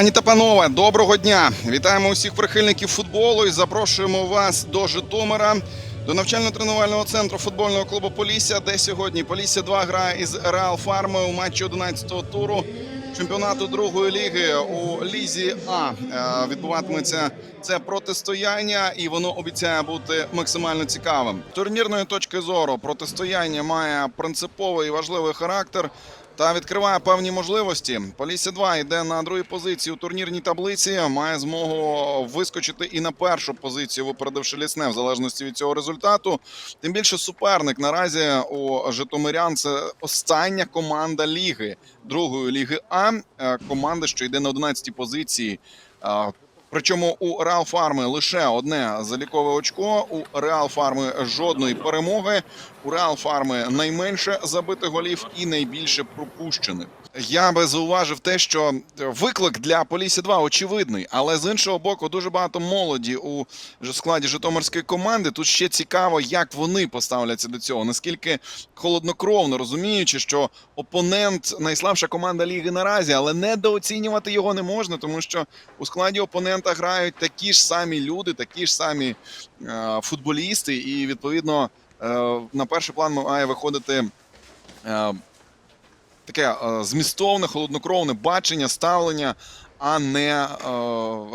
Пані та панове, доброго дня! Вітаємо усіх прихильників футболу і запрошуємо вас до Житомира, до навчально-тренувального центру футбольного клубу Полісся, де сьогодні Полісся 2 грає із Реал Фарми у матчі 11-го туру чемпіонату другої ліги у лізі А. Е, Відбуватиметься це протистояння, і воно обіцяє бути максимально цікавим. Турнірної точки зору протистояння має принциповий і важливий характер та відкриває певні можливості. Полісся 2 йде на другій позиції у турнірній таблиці. Має змогу вискочити і на першу позицію, випередивши лісне, в залежності від цього результату. Тим більше суперник наразі у Житомирян це остання команда ліги другої ліги А. Е, Команда, що йде на 11-й позиції. Причому у Реал Фарми лише одне залікове очко. У Реал Фарми жодної перемоги. У Реал Фарми найменше забитих голів і найбільше пропущених. Я би зауважив те, що виклик для Полісі 2 очевидний, але з іншого боку, дуже багато молоді у складі Житомирської команди. Тут ще цікаво, як вони поставляться до цього. Наскільки холоднокровно розуміючи, що опонент найслабша команда ліги наразі, але недооцінювати його не можна, тому що у складі опонента грають такі ж самі люди, такі ж самі е, футболісти, і відповідно е, на перший план має виходити. Е, Таке е, змістовне, холоднокровне бачення, ставлення, а не е,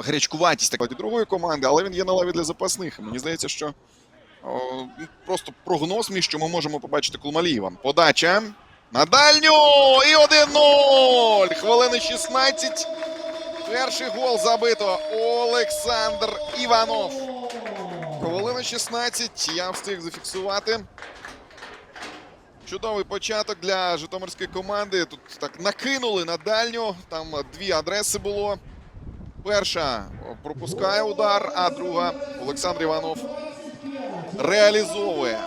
гарячкуватість такої другої команди, але він є на лаві для запасних. Мені здається, що просто прогноз мій, що ми можемо побачити Кулмалієва. Подача на дальню і 1-0! Хвилини 16. Перший гол забито Олександр Іванов. Хвилина 16. Я встиг зафіксувати. Чудовий початок для житомирської команди. Тут так накинули на дальню. Там дві адреси було. Перша пропускає удар, а друга Олександр Іванов реалізовує.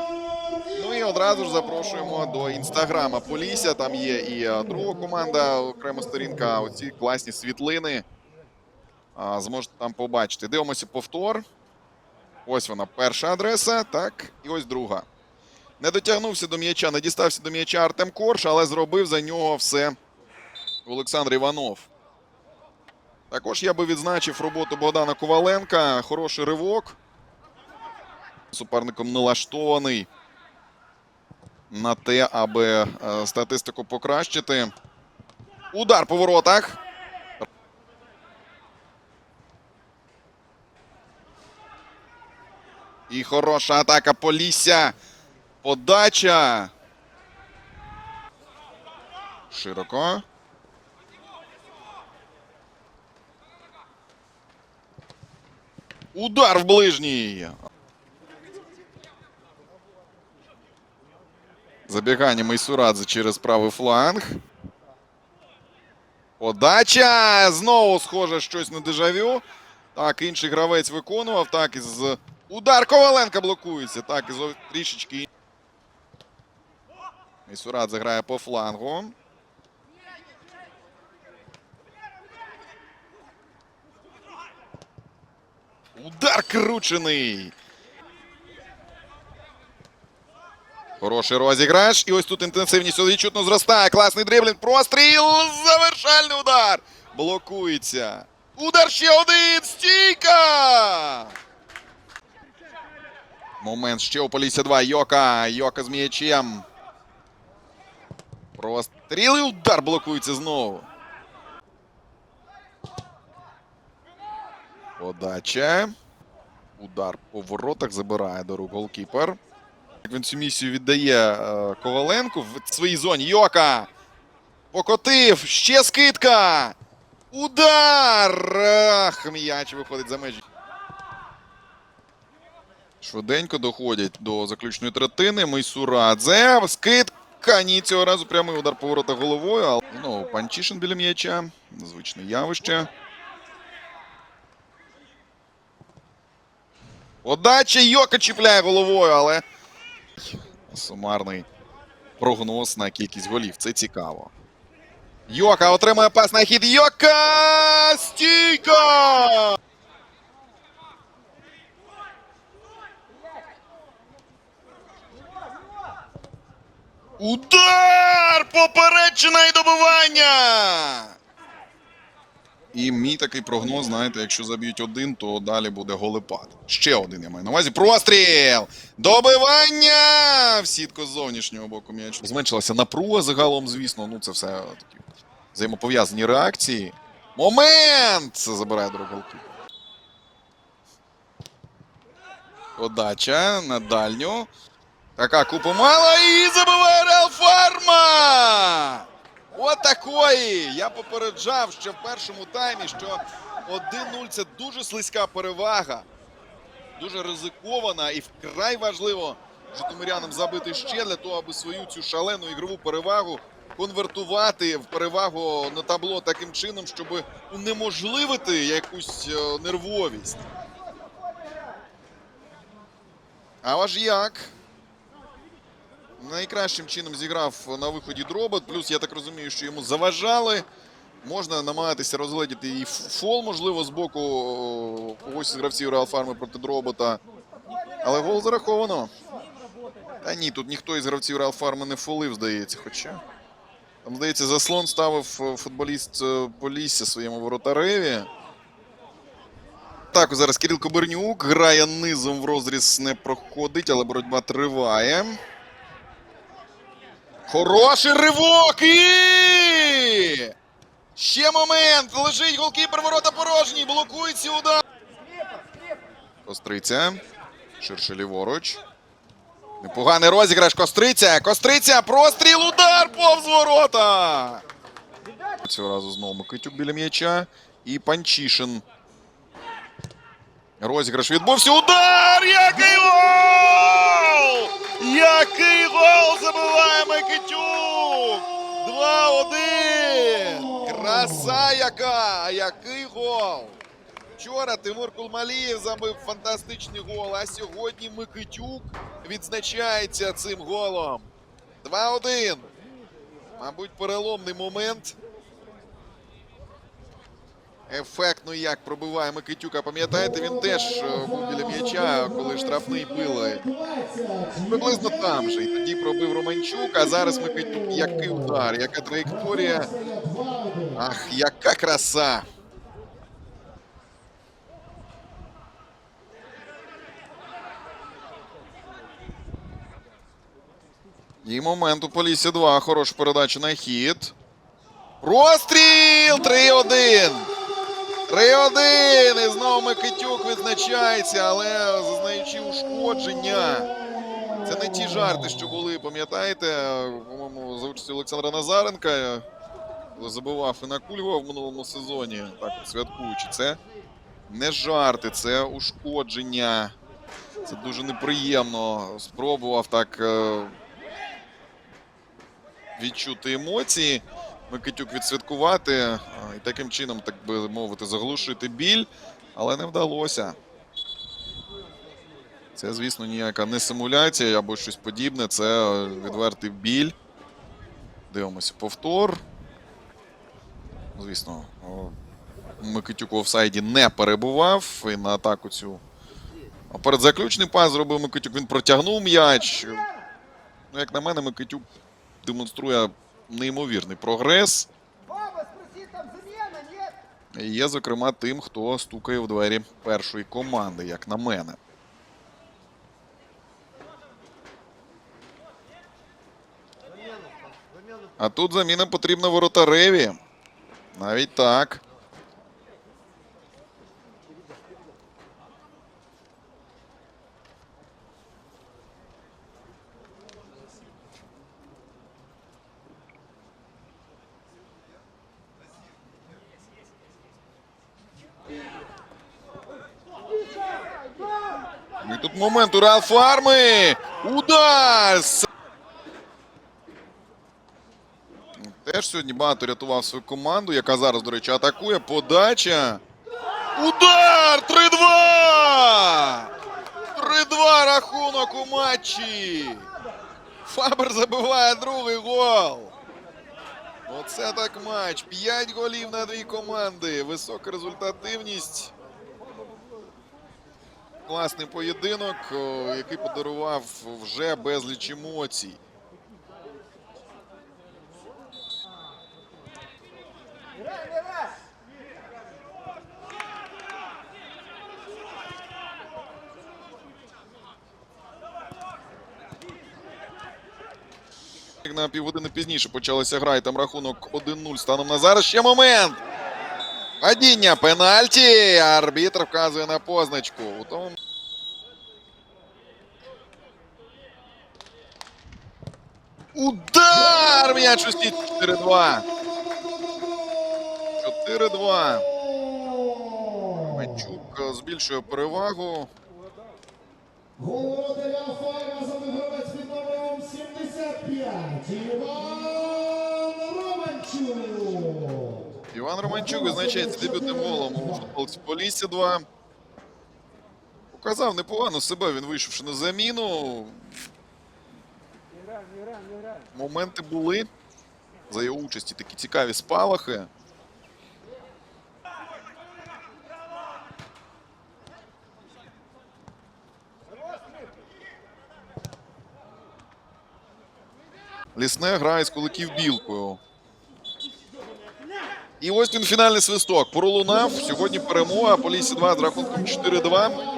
Ну і одразу ж запрошуємо до інстаграма Полісся. Там є і е, друга команда, окрема сторінка. Оці класні світлини. Зможете там побачити. Дивимося повтор. Ось вона перша адреса. Так, і ось друга. Не дотягнувся до м'яча, не дістався до м'яча Артем Корш, але зробив за нього все Олександр Іванов. Також я би відзначив роботу Богдана Коваленка. Хороший ривок. Суперником налаштований на те, аби е, статистику покращити. Удар по воротах. І хороша атака Полісся. Подача. Широко. Удар в ближній. Забігання Майсурадзе через правий фланг. Подача! Знову схоже щось на дежавю. Так, інший гравець виконував. Так, із удар Коваленка блокується. Так, із трішечки. Майсурадзе грає по флангу. Удар кручений. Хороший розіграш. І ось тут інтенсивність відчутно зростає. Класний дриблінг. Простріл. Завершальний удар. Блокується. Удар ще один. Стійка. Момент ще у Полісся 2. Йока. Йока з м'ячем. Простріл і удар блокується знову. Подача. Удар по воротах забирає до рук голкіпер. Як він цю місію віддає е, Коваленку в своїй зоні. Йока! Покотив! Ще скидка! Удар! Ах, м'яч виходить за межі. Швиденько доходять до заключної третини. Майсурадзе. Скидка. Ні, цього разу прямий удар по воротах головою. Але знову Панчишин біля м'яча. Звичне явище. Подача Йока чіпляє головою, але сумарний прогноз на кількість голів. Це цікаво. Йока отримує пас на хід. Йока! Стійка! Удар! Поперечина і добивання! І мій такий прогноз, знаєте, якщо заб'ють один, то далі буде голепад. Ще один я маю на увазі. Простріл! Добивання! В сітку з зовнішнього боку м'яч. Зменшилася напруга загалом, звісно. Ну, це все такі взаємопов'язані реакції. Момент! Це забирає друг голкіпер. Подача на дальню. Така купа мала і забиває Реал Фарма! От такої! Я попереджав ще в першому таймі, що 1-0 це дуже слизька перевага, дуже ризикована і вкрай важливо житомирянам забити ще для того, аби свою цю шалену ігрову перевагу конвертувати в перевагу на табло таким чином, щоб унеможливити якусь е, нервовість. А аж як? Найкращим чином зіграв на виході дробот. Плюс я так розумію, що йому заважали. Можна намагатися розгледіти і фол, можливо, з боку когось з гравців Реал Фарми проти дробота. Але гол зараховано. Та ні, тут ніхто із гравців Реал Фарми не фолив, здається. Хоча. Там, здається, заслон ставив е, футболіст е, Полісся своєму воротареві. Так, зараз Кирил Кобернюк грає низом в розріз не проходить, але боротьба триває. Хороший ривок! І... Ще момент! Лежить голкіпер ворота порожні. Блокується удар. Костриця. Ширше ліворуч. Непоганий розіграш. Костриця. Костриця. Простріл. Удар повз ворота. Цього разу знову Микитюк біля м'яча. І Панчишин. Розіграш відбувся. Удар! Який гол! Який гол забиває Микитюк! 2-1! Краса яка! Який гол! Вчора Тимур Кулмалієв забив фантастичний гол, а сьогодні Микитюк відзначається цим голом. 2-1. Мабуть, переломний момент. Ефектно як пробиває Микитюка. Пам'ятаєте, він теж е, був біля м'яча, коли штрафний били. Приблизно там же. І тоді пробив Романчук, а зараз Микитюк. Який удар, яка траєкторія. Ах, яка краса. І момент у Полісі 2. Хороша передача на хід. Простріл! 3-1. 3-1. І знову Микитюк відзначається, але зазнаючи ушкодження. Це не ті жарти, що були, пам'ятаєте, по-моєму, за участю Олександра Назаренка. коли Забивав і на Кульгова в минулому сезоні, так святкуючи. Це не жарти, це ушкодження. Це дуже неприємно. Спробував так е, відчути емоції. Микитюк відсвяткувати е, і таким чином, так би мовити, заглушити біль, але не вдалося. Це, звісно, ніяка не симуляція або щось подібне. Це е, відвертий біль. Дивимося повтор. Звісно, Микитюк в офсайді не перебував і на атаку цю. Перед заключний пас зробив Микитюк. Він протягнув м'яч. Ну, як на мене, Микитюк демонструє неймовірний прогрес. Є, зокрема, тим, хто стукає в двері першої команди, як на мене. А тут заміна потрібна воротареві. Навіть так. Ну І тут момент у Реал Фарми. Удар! Теж сьогодні багато рятував свою команду, яка зараз, до речі, атакує. Подача. Удар! 3-2! 3-2 рахунок у матчі. Фабер забиває другий гол. Оце так матч. 5 голів на дві команди. Висока результативність класний поєдинок, який подарував вже безліч емоцій. На півгодини пізніше почалася гра і там рахунок 1-0 станом на зараз. Ще момент. Падіння пенальті. Арбітр вказує на позначку. У тому Удар! М'яч у стіт 4-2. 4-2. Манчук е, збільшує перевагу. Володаря Файна гравець під номером 75. Іван Романчук. Іван Романчук визначається дебютним голом у футболці Полісся 2. Показав непогано себе, він вийшовши на заміну. Моменти були. За його участі такі цікаві спалахи. Лісне грає з куликів білкою. І ось він фінальний свисток. Пролунав. Сьогодні перемога. Полісся 2 з рахунком 4-2.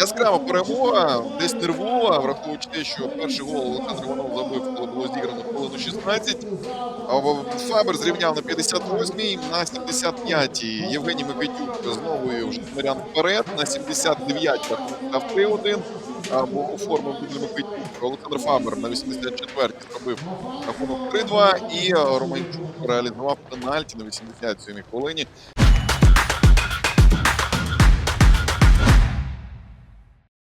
Яскрава перемога, десь нервова, враховуючи те, що перший гол Олександр Іванов забив, коли було зіграно хвилину 16. Фабер зрівняв на 58-й, на 75-й Євгеній Микитюк знову вже Марян вперед. На 79-й рахунок став 3-1. Або оформив дубль Микитюк. Олександр Фабер на 84-й зробив рахунок 3-2. І Романчук реалізував пенальті на 87-й хвилині.